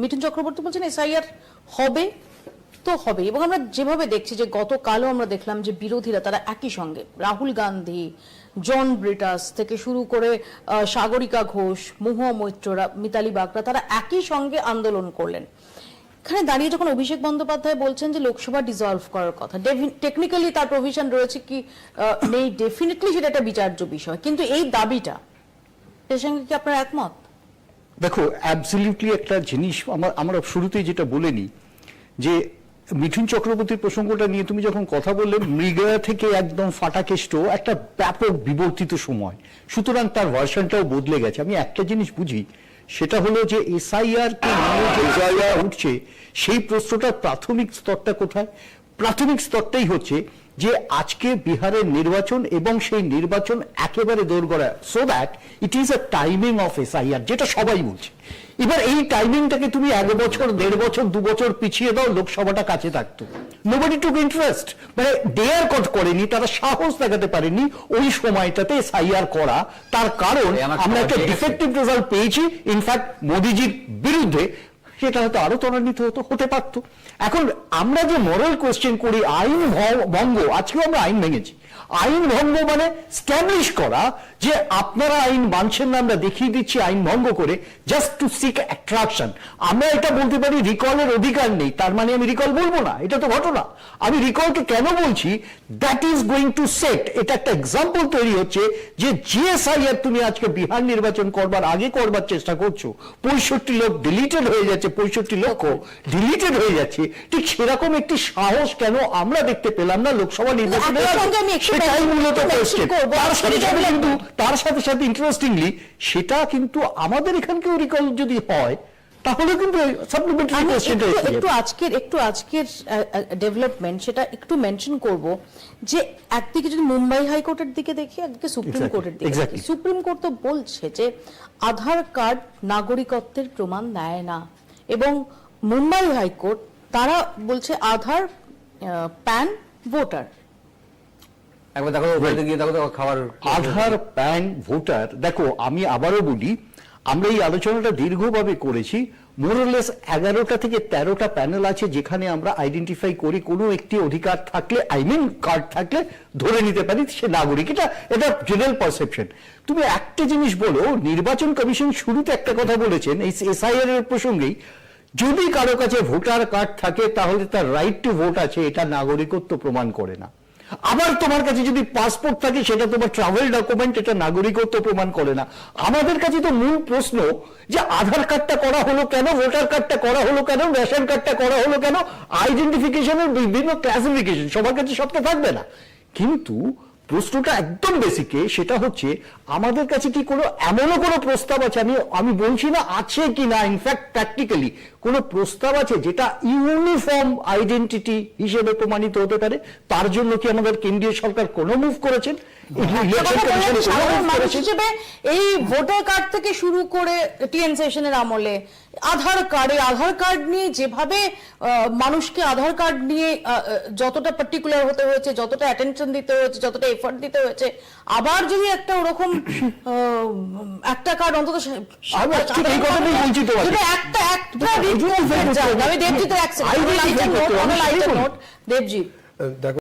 মিঠুন চক্রবর্তী বলছেন, এসআইআর হবে তো হবে। এবং আমরা যেভাবে দেখছি যে গতকালও আমরা দেখলাম যে বিরোধীরা তারা একই সঙ্গে, রাহুল গান্ধী, জন ব্রিটাস থেকে শুরু করে সাগরিকা ঘোষ, মহুয়া মৈত্ররা, মিতালি বাগরা, তারা একই সঙ্গে আন্দোলন করলেন। এখানে দাঁড়িয়ে যখন অভিষেক বন্দ্যোপাধ্যায় বলছেন যে লোকসভা ডিসলভ করার কথা টেকনিক্যালি তার প্রভিশন রয়েছে কি নেই ডেফিনেটলি সেটা একটা বিচার্য বিষয়। কিন্তু এই দাবিটা, এর সঙ্গে কি আপনার একমত? দেখো অ্যাবসলিউটলি একটা জিনিস আমার, আমরা শুরুতেই যেটা বলে নিই, যে মিঠুন চক্রবর্তীর প্রসঙ্গটা নিয়ে তুমি যখন কথা বললে, মৃগয়া থেকে একদম ফাটাকেষ্ট একটা ব্যাপক বিবর্তিত সময়। সুতরাং তার ভার্সনটাও বদলে গেছে। আমি একটা জিনিস বুঝি, সেটা হলো যে এসআইআর কে উঠছে, সেই প্রশ্নটার প্রাথমিক স্তরটা কোথায়? প্রাথমিক স্তরটাই হচ্ছে যে আজকে বিহারের নির্বাচন এবং সেই নির্বাচন একেবারে দোরগড়া। So that it is a timing of SIR যেটা সবাই বলছে। এবার এই টাইমিংটাকে তুমি এক বছর দেড় বছর দু বছর পিছিয়ে দাও লোকসভাটা কাছে থাকতো। নোবডি টুক ইন্টারেস্ট মানে ডেয়ার কট করেনি তারা সাহস দেখাতে পারেনি ওই সময়টাতে এসআইআর করা। তার কারণ আমরা একটা ডিফেক্টিভ রেজাল্ট পেয়েছি। ইনফ্যাক্ট মোদিজির বিরুদ্ধে সেটা হয়তো আরও ত্বরান্বিত হতো, হতে পারতো। এখন আমরা যে মরাল কোয়েশ্চেন করি, আইন ভঙ্গ, আজকেও আমরা আইন ভেঙেছি। আইন ভঙ্গ মানে স্ট্যাবলিশ করা যে আপনারা আইন মানছেন না আমরা দেখিয়ে দিচ্ছি আইন ভঙ্গ করে জাস্ট টু সিক অ্যাট্রাকশন আমরা এটা বলতে পারি রিকলের অধিকার নেই তার মানে আমি রিকল বলব না এটা তো ঘটনা। আমি রিকলকে কেন বলছি? That is going to set এটা একটা এক্সাম্পল তৈরি হচ্ছে যে জিএসআইআর তুমি আজকে বিহার নির্বাচন করবার আগে করবার চেষ্টা করছ। পঁয়ষট্টি লোক ডিলিটেড হয়ে যাচ্ছে পঁয়ষট্টি লক্ষ ডিলিটেড হয়ে যাচ্ছে। ঠিক সেরকম একটি সাহস কেন আমরা দেখতে পেলাম না? লোকসভা নির্বাচনের সেটাই মূলত। করব। তার সাথে সাথে কিন্তু তার সাথে সাথে ইন্টারেস্টিংলি সেটা কিন্তু আমাদের এখানকেও রিকল যদি হয় তাহলে কিন্তু সাপ্লিমেন্টারি কোয়েশ্চেনটা একটু-। আজকের একটু আজকের ডেভেলপমেন্ট সেটা একটু মেনশন করব যে একদিকে যদি মুম্বাই হাইকোর্টের দিকে দেখি একদিকে সুপ্রিম কোর্টের দিকে সুপ্রিম কোর্ট তো বলছে যে আধার কার্ড নাগরিকত্বের প্রমাণ দেয় না এবং মুম্বাই হাইকোর্ট তারা বলছে আধার প্যান ভোটার একবার দেখো বাড়িতে গিয়ে দেখো দেখো খাবার আধার প্যান ভোটার দেখো আমি আবারও বলি আমরা এই আলোচনাটা দীর্ঘভাবে করেছি। মোরলেস এগারোটা থেকে তেরোটা প্যানেল আছে যেখানে আমরা আইডেন্টিফাই করি কোনো একটি অধিকার থাকলে আই মিন কার্ড থাকলে ধরে নিতে পারি সে নাগরিক। এটা এটা জেনারেল পারসেপশন তুমি একটা জিনিস বলো নির্বাচন কমিশন শুরুতে একটা কথা বলেছেন এই এসআইআর এর প্রসঙ্গেই যদি কারও কাছে ভোটার কার্ড থাকে তাহলে তার রাইট টু ভোট আছে এটা নাগরিকত্ব প্রমাণ করে না। আবার তোমার কাছে যদি পাসপোর্ট থাকে, সেটা তোমার ট্রাভেল ডকুমেন্ট এটা নাগরিকত্ব প্রমাণ করে না। আমাদের কাছে তো মূল প্রশ্ন যে আধার কার্ডটা করা হলো কেন, ভোটার কার্ডটা করা হলো কেন, রেশন কার্ডটা করা হলো কেন আইডেন্টিফিকেশনের বিভিন্ন ক্লাসিফিকেশন সবার কাছে সবটা থাকবে না। কিন্তু প্রশ্নটা একদম বেসিকে সেটা হচ্ছে, আমাদের কাছে কি কোনো এমনও কোনো প্রস্তাব আছে? আমি আমি বলছি না আছে কি না ইনফ্যাক্ট প্র্যাকটিক্যালি কোনো প্রস্তাব আছে যেটা ইউনিফর্ম আইডেন্টিটি হিসেবে প্রমাণিত হতে পারে? তার জন্য কি আমাদের কেন্দ্রীয় সরকার কোনো মুভ করেছেন? ইলেকশন কথা বললেন কমিশন যে কোনো সাধারণ মুভ মানুষ করেছেন হিসেবে এই ভোটার কার্ড থেকে শুরু করে টিএন সেশনের আমলে আধার কার্ড আধার কার্ড নিয়ে যেভাবে মানুষকে আধার কার্ড নিয়ে যতটা পার্টিকুলার হতে হয়েছে যতটা অ্যাটেনশন দিতে হয়েছে যতটা এফোর্ট দিতে হয়েছে আবার যদি একটা ওরকম একটা কার্ড অন্তত একটা একটা। আমি দেবজিতের। দেবজিৎ দেখো